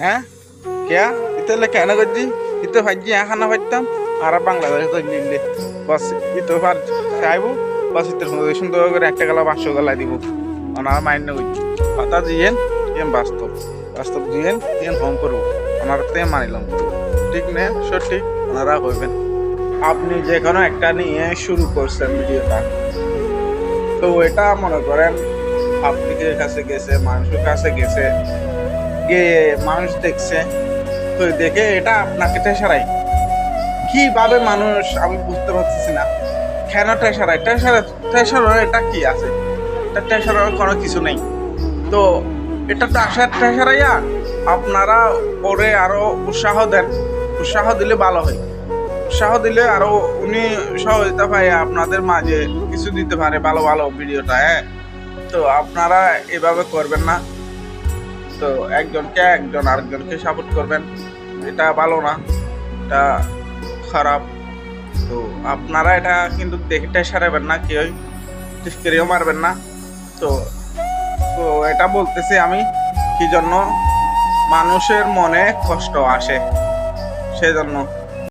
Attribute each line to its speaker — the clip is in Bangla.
Speaker 1: হ্যাঁ? কেয়া? ইতালে কেন করছি ইতো ভাজি এখানে ভাজতাম। আর বাংলাদেশে তো নিলে বাস ইতো ভার চাইব বাস ইতো সুন্দর করে একটা গলা পাঁচশো গলা দিব। ওনার মাইন্ড করছি কথা দিয়েন এম বাস্তব। বাস্তব দিয়েন এম ফোন করব। ওনারা তে মানিলাম ঠিক না? সঠিক? ওনারা হইবেন আপনি যে কোনো একটা নিয়ে শুরু করছেন ভিডিওটা। তো এটা মনে করেন পাবলিকের কাছে গেছে, মানুষের কাছে গেছে গিয়ে মানুষ দেখছে। তো দেখে এটা আপনাকে টেসারাই কীভাবে মানুষ, আমি বুঝতে পারতেছি না। কেন টেসারাই টেসারা টেসার এটা কি আছে? এটা টেসারার কোনো কিছু নেই। তো এটা টাসার টেসারাইয়া আপনারা ওরে আরও উৎসাহ দেন। উৎসাহ দিলে ভালো হয়। উৎসাহ দিলে আরও উনি সহযোগিতা পায়, আপনাদের মাঝে কিছু দিতে পারে ভালো ভালো ভিডিওটা হ্যাঁ। তো আপনারা এভাবে করবেন না। তো একজনকে একজন আরেকজনকে সাপোর্ট করবেন। এটা ভালো না, এটা খারাপ। তো আপনারা এটা কিন্তু দেখতে সারাবেন না কেউ টিস্কেরিও মারবেন না। তো তো এটা বলতেছি আমি, কি জন্য? মানুষের মনে কষ্ট আসে, সেজন্য।